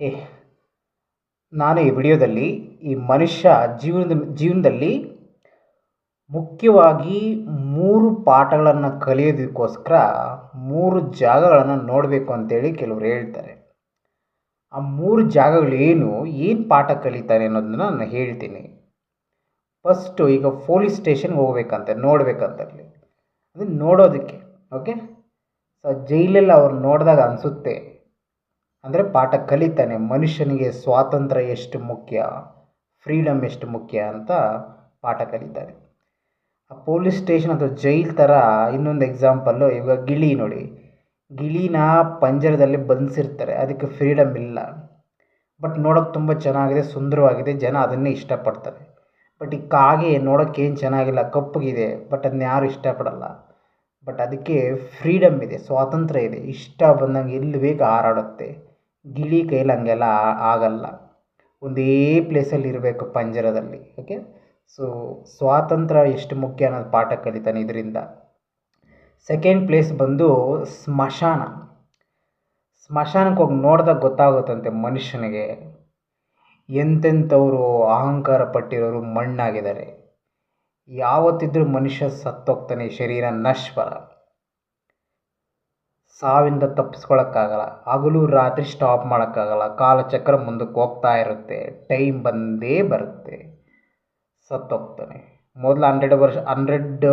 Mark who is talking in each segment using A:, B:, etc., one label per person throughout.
A: ಹೇ ನಾನು ಈ ವಿಡಿಯೋದಲ್ಲಿ ಈ ಮನುಷ್ಯ ಜೀವನದ, ಜೀವನದಲ್ಲಿ ಮುಖ್ಯವಾಗಿ ಮೂರು ಪಾಠಗಳನ್ನು ಕಲಿಯೋದಕ್ಕೋಸ್ಕರ ಮೂರು ಜಾಗಗಳನ್ನು ನೋಡಬೇಕು ಅಂತೇಳಿ ಕೆಲವರು ಹೇಳ್ತಾರೆ. ಆ ಮೂರು ಜಾಗಗಳೇನು, ಏನು ಪಾಠ ಕಲಿತಾರೆ ಅನ್ನೋದನ್ನ ನಾನು ಹೇಳ್ತೀನಿ. ಫಸ್ಟು ಈಗ ಪೊಲೀಸ್ ಸ್ಟೇಷನ್ಗೆ ಹೋಗ್ಬೇಕಂತೆ, ನೋಡ್ಬೇಕಂತಲ್ಲಿ. ಅದು ನೋಡೋದಕ್ಕೆ, ಓಕೆ? ಸೊ ಜೈಲಲ್ಲಿ ಅವ್ರು ನೋಡಿದಾಗ ಅನಿಸುತ್ತೆ ಅಂದರೆ ಪಾಠ ಕಲಿತಾನೆ. ಮನುಷ್ಯನಿಗೆ ಸ್ವಾತಂತ್ರ್ಯ ಎಷ್ಟು ಮುಖ್ಯ? ಫ್ರೀಡಮ್ ಎಷ್ಟು ಮುಖ್ಯ ಅಂತ ಪಾಠ ಕಲಿತಾನೆ. ಆ ಪೊಲೀಸ್ ಸ್ಟೇಷನ್ ಅಥವಾ ಜೈಲ್ ಥರ ಇನ್ನೊಂದು ಎಕ್ಸಾಂಪಲ್ಲು ಇವಾಗ ಗಿಳಿ ನೋಡಿ. ಗಿಳಿನ ಪಂಜರದಲ್ಲಿ ಬಂಧಿಸಿರ್ತಾರೆ ಅದಕ್ಕೆ ಫ್ರೀಡಮ್ ಇಲ್ಲ. ಬಟ್ ನೋಡೋಕ್ಕೆ ತುಂಬ ಚೆನ್ನಾಗಿದೆ, ಸುಂದರವಾಗಿದೆ. ಜನ ಅದನ್ನೇ ಇಷ್ಟಪಡ್ತಾರೆ. ಬಟ್ ಈ ಕಾಗೆ ನೋಡೋಕ್ಕೆ ಏನು ಚೆನ್ನಾಗಿಲ್ಲ, ಕಪ್ಪಗಿದೆ. ಬಟ್ ಅದನ್ನ ಯಾರು ಇಷ್ಟಪಡಲ್ಲ. ಬಟ್ ಅದಕ್ಕೆ ಫ್ರೀಡಮ್ ಇದೆ, ಸ್ವಾತಂತ್ರ್ಯ ಇದೆ. ಇಷ್ಟ ಬಂದಂಗೆ ಎಲ್ಲಿ ಬೇಕು ಹಾರಾಡುತ್ತೆ. ಗಿಳಿ ಕೈಲಿ ಹಂಗೆಲ್ಲ ಆಗಲ್ಲ. ಒಂದೇ ಪ್ಲೇಸಲ್ಲಿ ಇರಬೇಕು ಪಂಜರದಲ್ಲಿ ಓಕೆ ಸೊ ಸ್ವಾತಂತ್ರ್ಯ ಎಷ್ಟು ಮುಖ್ಯ ಅನ್ನೋದು ಪಾಠ ಕಲಿತಾನೆ ಇದರಿಂದ. ಸೆಕೆಂಡ್ ಪ್ಲೇಸ್ ಬಂದು ಸ್ಮಶಾನ. ಸ್ಮಶಾನಕ್ಕೆ ಹೋಗಿ ನೋಡಿದಾಗ ಗೊತ್ತಾಗುತ್ತಂತೆ ಮನುಷ್ಯನಿಗೆ ಎಂತೆಂಥವರು ಅಹಂಕಾರ ಪಟ್ಟಿರೋರು ಮಣ್ಣಾಗಿದ್ದಾರೆ. ಯಾವತ್ತಿದ್ರೂ ಮನುಷ್ಯ ಸತ್ತೋಗ್ತಾನೆ, ಶರೀರ ನಶ್ವರ. ಸಾವಿಂದ ತಪ್ಪಿಸ್ಕೊಳಕ್ಕಾಗಲ್ಲ ಹಗಲು ರಾತ್ರಿ ಸ್ಟಾಪ್ ಮಾಡೋಕ್ಕಾಗಲ್ಲ. ಕಾಲಚಕ್ರ ಮುಂದಕ್ಕೆ ಹೋಗ್ತಾ ಇರುತ್ತೆ. ಟೈಮ್ ಬಂದೇ ಬರುತ್ತೆ. ಸತ್ತೋಗ್ತಾನೆ. ಮೊದಲು ಹಂಡ್ರೆಡ್ ವರ್ಷ ಹಂಡ್ರೆಡ್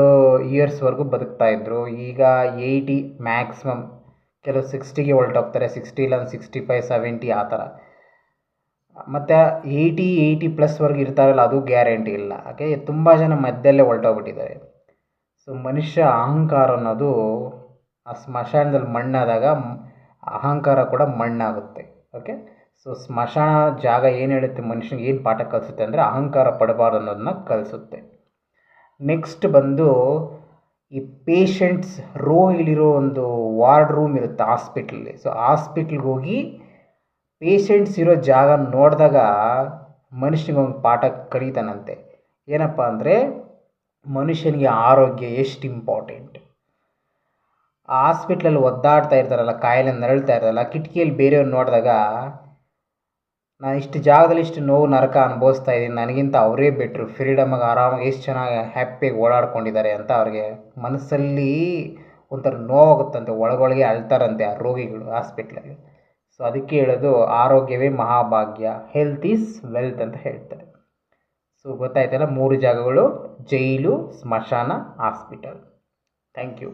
A: ಇಯರ್ಸ್ವರೆಗೂ ಬದುಕ್ತಾ ಇದ್ರು. ಈಗ ಏಯ್ಟಿ ಮ್ಯಾಕ್ಸಿಮಮ್ ಕೆಲವು ಸಿಕ್ಸ್ಟಿಗೆ ಹೊಲ್ಟೋಗ್ತಾರೆ ಸಿಕ್ಸ್ಟಿ ಇಲ್ಲ ಸಿಕ್ಸ್ಟಿ ಫೈವ್ ಸೆವೆಂಟಿ ಆ ಥರ. ಮತ್ತು ಏಯ್ಟಿ ಏಯ್ಟಿ ಪ್ಲಸ್ವರೆಗೆ ಇರ್ತಾರಲ್ಲ, ಅದು ಗ್ಯಾರಂಟಿ ಇಲ್ಲ. ಓಕೆ ತುಂಬ ಜನ ಮಧ್ಯದಲ್ಲೇ ಹೊಲ್ಟೋಗ್ಬಿಟ್ಟಿದ್ದಾರೆ ಸೊ ಮನುಷ್ಯ ಅಹಂಕಾರ ಅನ್ನೋದು ಆ ಸ್ಮಶಾನದಲ್ಲಿ ಮಣ್ಣಾದಾಗ ಅಹಂಕಾರ ಕೂಡ ಮಣ್ಣಾಗುತ್ತೆ. ಓಕೆ ಸೊ ಸ್ಮಶಾನ ಜಾಗ ಏನು ಹೇಳುತ್ತೆ ಮನುಷ್ಯನಿಗೆ, ಏನು ಪಾಠ ಕಲಿಸುತ್ತೆ ಅಂದರೆ ಅಹಂಕಾರ ಪಡಬಾರ್ದು ಅನ್ನೋದನ್ನ ಕಲಿಸುತ್ತೆ. ನೆಕ್ಸ್ಟ್ ಬಂದು ಈ ಪೇಷಂಟ್ಸ್ ಇಲ್ಲಿರೋ ಒಂದು ವಾರ್ಡ್ ರೂಮ್ ಇರುತ್ತೆ ಹಾಸ್ಪಿಟ್ಲಲ್ಲಿ. ಸೊ ಹಾಸ್ಪಿಟ್ಲ್ಗೆ ಹೋಗಿ ಪೇಷಂಟ್ಸ್ ಇರೋ ಜಾಗ ನೋಡಿದಾಗ ಮನುಷ್ಯನಿಗೆ ಒಂದು ಪಾಠ ಕಲಿತಾನಂತೆ. ಏನಪ್ಪ ಅಂದರೆ ಮನುಷ್ಯನಿಗೆ ಆರೋಗ್ಯ ಎಷ್ಟು ಇಂಪಾರ್ಟೆಂಟ್ ಆ ಹಾಸ್ಪಿಟ್ಲಲ್ಲಿ ಒದ್ದಾಡ್ತಾ ಇರ್ತಾರಲ್ಲ ಕಾಯಿಲೆ ನರಳ್ತಾ ಇರ್ತಾರಲ್ಲ ಕಿಟಕಿಯಲ್ಲಿ ಬೇರೆಯವ್ರು ನೋಡಿದಾಗ ನಾನು ಇಷ್ಟು ಜಾಗದಲ್ಲಿ ಇಷ್ಟು ನೋವು ನರಕ ಅನುಭವಿಸ್ತಾ ಇದ್ದೀನಿ, ನನಗಿಂತ ಅವರೇ ಬೆಟ್ರು ಫ್ರೀಡಮಾಗಿ ಆರಾಮಾಗಿ ಎಷ್ಟು ಚೆನ್ನಾಗಿ ಹ್ಯಾಪಿಯಾಗಿ ಓಡಾಡ್ಕೊಂಡಿದ್ದಾರೆ ಅಂತ ಅವ್ರಿಗೆ ಮನಸ್ಸಲ್ಲಿ ಒಂಥರ ನೋವಾಗುತ್ತಂತೆ, ಒಳಗೊಳಗೆ ಅಳ್ತಾರಂತೆ ಆ ರೋಗಿಗಳು ಹಾಸ್ಪಿಟ್ಲಲ್ಲಿ ಸೊ ಅದಕ್ಕೆ ಹೇಳೋದು, ಆರೋಗ್ಯವೇ ಮಹಾಭಾಗ್ಯ ಹೆಲ್ತ್ ಈಸ್ ವೆಲ್ತ್ ಅಂತ ಹೇಳ್ತಾರೆ. ಸೊ ಗೊತ್ತಾಯ್ತಲ್ಲ, ಮೂರು ಜಾಗಗಳು, ಜೈಲು, ಸ್ಮಶಾನ ಹಾಸ್ಪಿಟಲ್ ಥ್ಯಾಂಕ್ ಯು